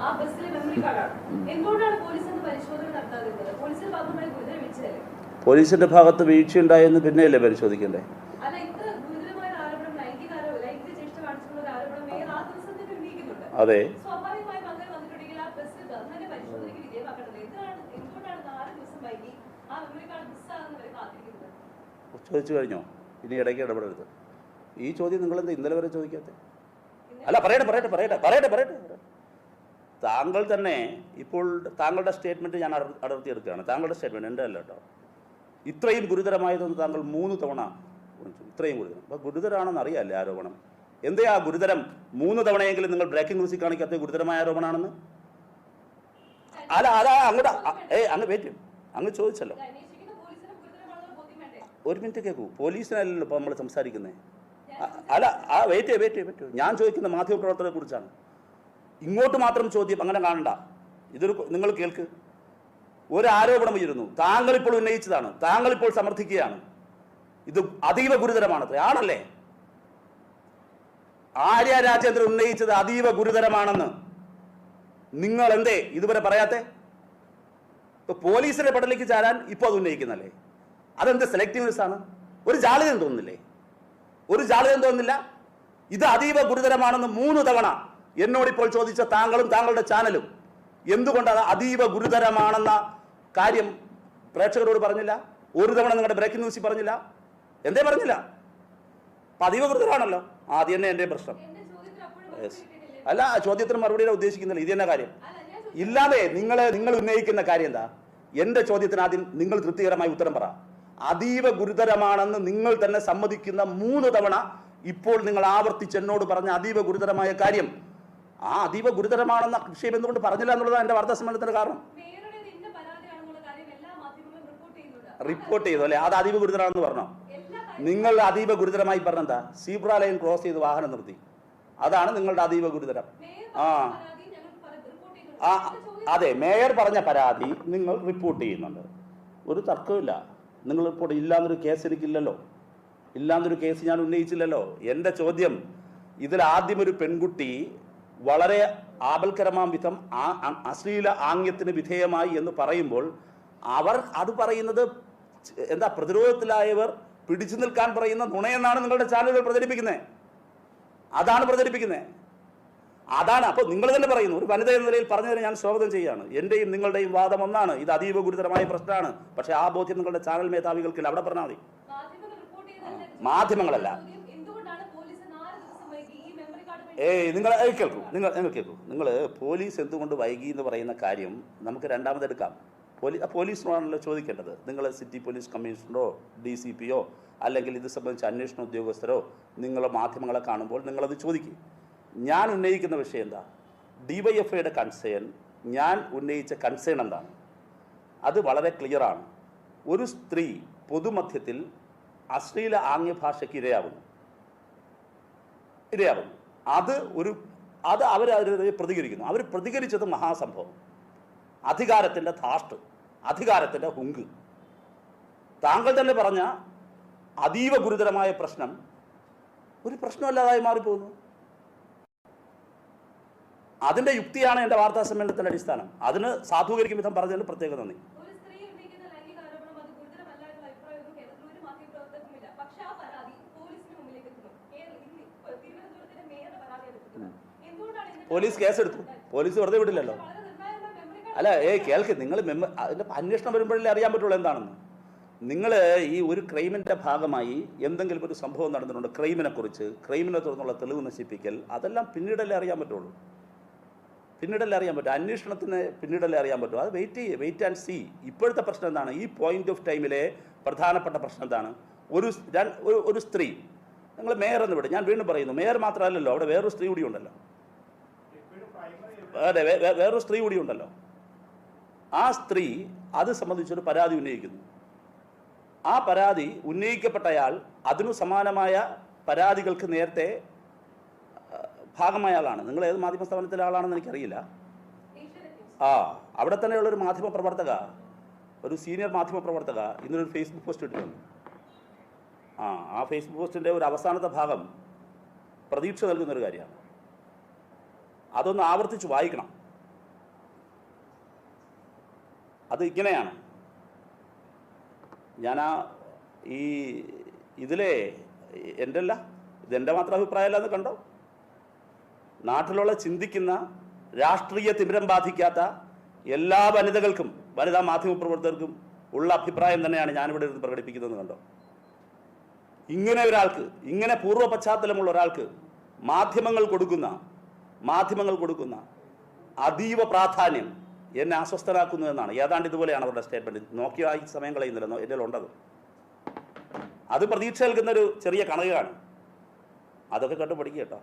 ആ ബസ്സിലെ മെമ്മറി കാർഡാണ് എന്തുകൊണ്ടാണ് പോലീസ് പരിശോധന നടത്താതിരുന്നത്? പോലീസിന്റെ ഭാഗത്തുമായി ഗുരുതര വീഴ്ചയല്ലേ പോലീസിന്റെ ഭാഗത്ത് വീഴ്ചയുണ്ടായെന്ന് പിന്നെയല്ലേ പരിശോധിക്കണ്ടേ? അതെ. ചോദിച്ചു കഴിഞ്ഞോ? ഇനി ഇടയ്ക്ക് ഇടപെടരുത്. ഈ ചോദ്യം നിങ്ങൾ നിങ്ങളെന്താ ഇന്നലെ വരെ ചോദിക്കാത്ത? അല്ല പറയട്ടെ പറയട്ടെ പറയട്ടെ പറയട്ടെ പറയട്ടെ. താങ്കൾ തന്നെ ഇപ്പോൾ താങ്കളുടെ സ്റ്റേറ്റ്മെന്റ് ഞാൻ അടർ- അടർത്തിയെടുക്കുകയാണ്. താങ്കളുടെ സ്റ്റേറ്റ്മെന്റ് എന്റെ അല്ല കേട്ടോ. ഇത്രയും ഗുരുതരമായതൊന്ന് താങ്കൾ മൂന്ന് തവണ ഇത്രയും ഗുരുതരം. അപ്പോൾ ഗുരുതരമാണെന്ന് അറിയാമല്ലേ ആരോപണം? എന്തേ ആ ഗുരുതരം? മൂന്ന് തവണയെങ്കിലും നിങ്ങൾ ബ്രേക്കിംഗ് ന്യൂസിൽ കാണിക്കാത്ത ഗുരുതരമായ ആരോപണമാണെന്ന്? അല്ല അതാ അങ്ങോട്ട് ഏ അങ്ങ് വെയിറ്റ് അങ്ങ് ചോദിച്ചല്ലോ. ഒരു മിനിറ്റ് കേൾക്കൂ പോലീസിനല്ലല്ലോ ഇപ്പോൾ നമ്മൾ സംസാരിക്കുന്നത് അല്ല ആ വെയിറ്റ് വെയിറ്റ് വെയിറ്റ് ഞാൻ ചോദിക്കുന്ന മാധ്യമപ്രവർത്തകരെ കുറിച്ചാണ്. ഇങ്ങോട്ട് മാത്രം ചോദ്യം അങ്ങനെ കാണണ്ട. ഇതൊരു നിങ്ങൾ കേൾക്ക്. ഒരു ആരോപണം ഉയരുന്നു. താങ്കൾ ഇപ്പോൾ ഉന്നയിച്ചതാണ്. താങ്കൾ ഇപ്പോൾ സമർത്ഥിക്കുകയാണ്. ഇത് അതീവ ഗുരുതരമാണ് ആണല്ലേ? ആര്യ രാജേന്ദ്രൻ ഉന്നയിച്ചത് അതീവ ഗുരുതരമാണെന്ന്. നിങ്ങൾ എന്തേ ഇതുവരെ പറയാത്തെ? ഇപ്പൊ പോലീസിന്റെ പടലേക്ക് ചാരാൻ ഇപ്പോൾ അത് ഉന്നയിക്കുന്നല്ലേ? അതെന്ത് സെലക്ടീവ്നെസ് ആണ് ഒരു ജാളിതം തോന്നുന്നില്ലേ? ഒരു ജാളിതം തോന്നുന്നില്ല. ഇത് അതീവ ഗുരുതരമാണെന്ന് മൂന്ന് തവണ എന്നോട് ഇപ്പോൾ ചോദിച്ച താങ്കളും താങ്കളുടെ ചാനലും എന്തുകൊണ്ട് അത് അതീവ ഗുരുതരമാണെന്ന കാര്യം പ്രേക്ഷകരോട് പറഞ്ഞില്ല? ഒരു തവണ നിങ്ങളുടെ ബ്രേക്കിംഗ് ന്യൂസിൽ പറഞ്ഞില്ല? എന്തേ പറഞ്ഞില്ല? അപ്പം അതീവ ഗുരുതരമാണല്ലോ. ആദ്യം തന്നെ എന്റെ പ്രശ്നം. അല്ല ആ ചോദ്യത്തിന് മറുപടിയിലാണ് ഉദ്ദേശിക്കുന്നില്ല. ഇത് തന്നെ കാര്യം. അല്ല ഇല്ലാതെ നിങ്ങൾ നിങ്ങൾ ഉന്നയിക്കുന്ന കാര്യം എന്താ? എന്റെ ചോദ്യത്തിന് ആദ്യം നിങ്ങൾ തൃപ്തികരമായി ഉത്തരം പറ. അതീവ ഗുരുതരമാണെന്ന് നിങ്ങൾ തന്നെ സമ്മതിക്കുന്ന മൂന്ന് തവണ ഇപ്പോൾ നിങ്ങൾ ആവർത്തിച്ച് എന്നോട് പറഞ്ഞ അതീവ ഗുരുതരമായ കാര്യം ആ അതീവ ഗുരുതരമാണെന്ന വിഷയം എന്തുകൊണ്ട് പറഞ്ഞില്ല എന്നുള്ളതാണ് എന്റെ വാർത്താ സമ്മേളനത്തിന്റെ കാരണം റിപ്പോർട്ട് ചെയ്തു അല്ലേ? അത് അതീവ ഗുരുതരമാണെന്ന് പറഞ്ഞോ? നിങ്ങൾ അതീവ ഗുരുതരമായി പറഞ്ഞെന്താ? സീബ്ര ലൈൻ ക്രോസ് ചെയ്ത് വാഹനം നിർത്തി. അതാണ് നിങ്ങളുടെ അതീവ ഗുരുതരം. ആ. ആ അതെ മേയർ പറഞ്ഞ പരാതി നിങ്ങൾ റിപ്പോർട്ട് ചെയ്യുന്നുണ്ട്. ഒരു തർക്കമില്ല നിങ്ങൾ റിപ്പോർട്ട് ഇല്ലാന്നൊരു കേസ് എനിക്കില്ലല്ലോ. ഇല്ലാന്നൊരു കേസ് ഞാൻ ഉന്നയിച്ചില്ലല്ലോ. എന്റെ ചോദ്യം ഇതിൽ ആദ്യം ഒരു പെൺകുട്ടി വളരെ ആപൽക്കരമാം വിധം അശ്ലീല ആംഗ്യത്തിന് വിധേയമായി എന്ന് പറയുമ്പോൾ അവർ അത് പറയുന്നത് എന്താ പ്രതിരോധത്തിലായവർ പിടിച്ചു നിൽക്കാൻ പറയുന്ന നുണയെന്നാണ് നിങ്ങളുടെ ചാനലുകൾ പ്രചരിപ്പിക്കുന്നത് അതാണ് പ്രചരിപ്പിക്കുന്നത് അതാണ് അപ്പോൾ നിങ്ങൾ തന്നെ പറയുന്നു. ഒരു വനിത എന്ന നിലയിൽ പറഞ്ഞതിന് ഞാൻ സ്വാഗതം ചെയ്യുകയാണ്. എന്റെയും നിങ്ങളുടെയും വാദം ഒന്നാണ്. ഇത് അതീവ ഗുരുതരമായ പ്രശ്നമാണ്. പക്ഷേ ആ ബോധ്യം നിങ്ങളുടെ ചാനൽ മേധാവികൾക്കില്ല അവിടെ പറഞ്ഞാൽ മതി. മാധ്യമങ്ങളല്ല. ചോദ്യം എന്തുകൊണ്ടാണ് പോലീസ് നാല് ദിവസം വൈകി ഈ മെമ്മറി കാർഡ് വേണ്ടി ഏയ് നിങ്ങൾ കേൾക്കൂ. നിങ്ങൾ നിങ്ങൾ കേൾക്കൂ. നിങ്ങൾ പോലീസ് എന്തുകൊണ്ട് വൈകി എന്ന് പറയുന്ന കാര്യം നമുക്ക് രണ്ടാമതെടുക്കാം പോലീസ് പോലീസിനോടാണല്ലോ ചോദിക്കേണ്ടത്. നിങ്ങൾ സിറ്റി പോലീസ് കമ്മീഷണറോ ഡി സി പിയോ അല്ലെങ്കിൽ ഇത് സംബന്ധിച്ച് അന്വേഷണ ഉദ്യോഗസ്ഥരോ നിങ്ങൾ മാധ്യമങ്ങളെ കാണുമ്പോൾ നിങ്ങളത് ചോദിക്കും. ഞാൻ ഉന്നയിക്കുന്ന വിഷയം എന്താ? ഡിവൈഎഫ്ഐയുടെ കൺസേൺ ഞാൻ ഉന്നയിച്ച കൺസേൺ എന്താണ്? അത് വളരെ ക്ലിയറാണ് ഒരു സ്ത്രീ പൊതുമധ്യത്തിൽ അശ്ലീല ആംഗ്യഭാഷയ്ക്ക് ഇരയാവുന്നു. ഇരയാവുന്നു. അത് ഒരു അത് അവർ അതിനെതിരെ പ്രതികരിക്കുന്നു. അവർ പ്രതികരിച്ചത് മഹാസംഭവം. അധികാരത്തിന്റെ ധാഷ്ട് അധികാരത്തിന്റെ ഹുങ്ക്. താങ്കൾ തന്നെ പറഞ്ഞ അതീവ ഗുരുതരമായ പ്രശ്നം ഒരു പ്രശ്നമല്ലാതായി മാറിപ്പോകുന്നു. അതിന്റെ യുക്തിയാണ് എന്റെ വാർത്താ സമ്മേളനത്തിന്റെ അടിസ്ഥാനം. അതിന് സാധൂകരിക്കും വിധം പറഞ്ഞതിന് പ്രത്യേക നന്ദി ഒരു സ്ത്രീ ഉന്നയിക്കുന്ന ലൈംഗിക ആരോപണം അത് ഗുരുതരമല്ല എന്നുള്ള അഭിപ്രായമൊന്നും കേരളത്തിൽ ഒരു മാധ്യമപ്രവർത്തകർക്കുമില്ല പക്ഷേ ആ പരാതി പോലീസിന് മുമ്പിലേക്ക് എത്തുന്നു കേരള- ഇന്ന് ഇപ്പോ തിരുവനന്തപുരത്തിന്റെ മേയറുടെ പരാതിയാണ് എത്തുന്നത് എന്തുകൊണ്ടാണ് ഇതിന്റെ പോലീസ് കേസെടുത്തു. പോലീസ് വെറുതെ വിടില്ലല്ലോ. അല്ല ഏ കേൾക്ക് നിങ്ങൾ മെമ്മ അതിന്റെ അന്വേഷണം വരുമ്പോഴല്ലേ അറിയാൻ പറ്റുള്ളൂ എന്താണെന്ന്. നിങ്ങൾ ഈ ഒരു ക്രൈമിന്റെ ഭാഗമായി എന്തെങ്കിലും ഒരു സംഭവം നടന്നിട്ടുണ്ട് ക്രൈമിനെ കുറിച്ച് ക്രൈമിനെ തുടർന്നുള്ള തെളിവ് നശിപ്പിക്കൽ അതെല്ലാം പിന്നീടല്ലേ അറിയാൻ പറ്റുള്ളൂ. പിന്നീടല്ലേ അറിയാൻ പറ്റും. അന്വേഷണത്തിന് പിന്നീടല്ലേ അറിയാൻ പറ്റും. അത് വെയിറ്റ് ചെയ്യേ വെയിറ്റ് ആൻഡ് സി ഇപ്പോഴത്തെ പ്രശ്നം എന്താണ്? ഈ പോയിന്റ് ഓഫ് ടൈമിലെ പ്രധാനപ്പെട്ട പ്രശ്നം എന്താണ്? ഒരു- ഒരു സ്ത്രീ. നിങ്ങൾ മേയർ എന്ന് വിടും. ഞാൻ വീണ്ടും പറയുന്നു മേയർ മാത്രമല്ലല്ലോ അവിടെ വേറൊരു സ്ത്രീ കൂടി ഉണ്ടല്ലോ. അതെ വേറൊരു സ്ത്രീ കൂടി ഉണ്ടല്ലോ. ആ സ്ത്രീ അത് സംബന്ധിച്ചൊരു പരാതി ഉന്നയിക്കുന്നു. ആ പരാതി ഉന്നയിക്കപ്പെട്ടയാൾ അതിനു സമാനമായ പരാതികൾക്ക് നേരത്തെ ഭാഗമായ ആളാണ്. നിങ്ങൾ ഏത് മാധ്യമ സ്ഥാപനത്തിലെ ആളാണെന്ന് എനിക്കറിയില്ല. ആ അവിടെ തന്നെയുള്ള ഒരു മാധ്യമ പ്രവർത്തക ഒരു സീനിയർ മാധ്യമ പ്രവർത്തക ഇന്നൊരു ഫേസ്ബുക്ക് പോസ്റ്റ് ഇട്ടിട്ടുണ്ട്. ആ ആ ഫേസ്ബുക്ക് പോസ്റ്റിന്റെ ഒരു അവസാനത്തെ ഭാഗം പ്രതീക്ഷ നൽകുന്നൊരു കാര്യമാണ്. അതൊന്ന് ആവർത്തിച്ച് വായിക്കണം. അത് ഇങ്ങനെയാണ്. ഞാൻ ആ ഈ ഇതിലെ എന്റെ അല്ല ഇതെന്റെ മാത്രം അഭിപ്രായമല്ല എന്ന് കണ്ടോ? നാട്ടിലുള്ള ചിന്തിക്കുന്ന രാഷ്ട്രീയ തിമിരം ബാധിക്കാത്ത എല്ലാ വനിതകൾക്കും വനിതാ മാധ്യമ പ്രവർത്തകർക്കും ഉള്ള അഭിപ്രായം തന്നെയാണ് ഞാനിവിടെ ഇരുന്ന് പ്രകടിപ്പിക്കുന്നതെന്ന് കണ്ടോ? ഇങ്ങനെ ഒരാൾക്ക് ഇങ്ങനെ പൂർവ പശ്ചാത്തലമുള്ള ഒരാൾക്ക് മാധ്യമങ്ങൾ കൊടുക്കുന്ന മാധ്യമങ്ങൾ കൊടുക്കുന്ന അതീവ പ്രാധാന്യം എന്നെ അസ്വസ്ഥനാക്കുന്നു എന്നാണ്. ഏതാണ്ട് ഇതുപോലെയാണ് അവരുടെ സ്റ്റേറ്റ്മെന്റ് നോക്കിയ ഈ സമയം കളയുന്നില്ല. എന്റെ ഉണ്ടത് അത് പ്രതീക്ഷ നൽകുന്ന ഒരു ചെറിയ കണകാണ് അതൊക്കെ കണ്ടു പഠിക്കുക കേട്ടോ.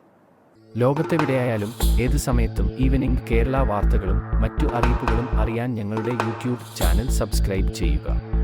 ലോകത്തെവിടെയായാലും ഏത് സമയത്തും ഈവനിംഗ് കേരള വാർത്തകളും മറ്റു അറിയിപ്പുകളും അറിയാൻ ഞങ്ങളുടെ യൂട്യൂബ് ചാനൽ സബ്സ്ക്രൈബ് ചെയ്യുക.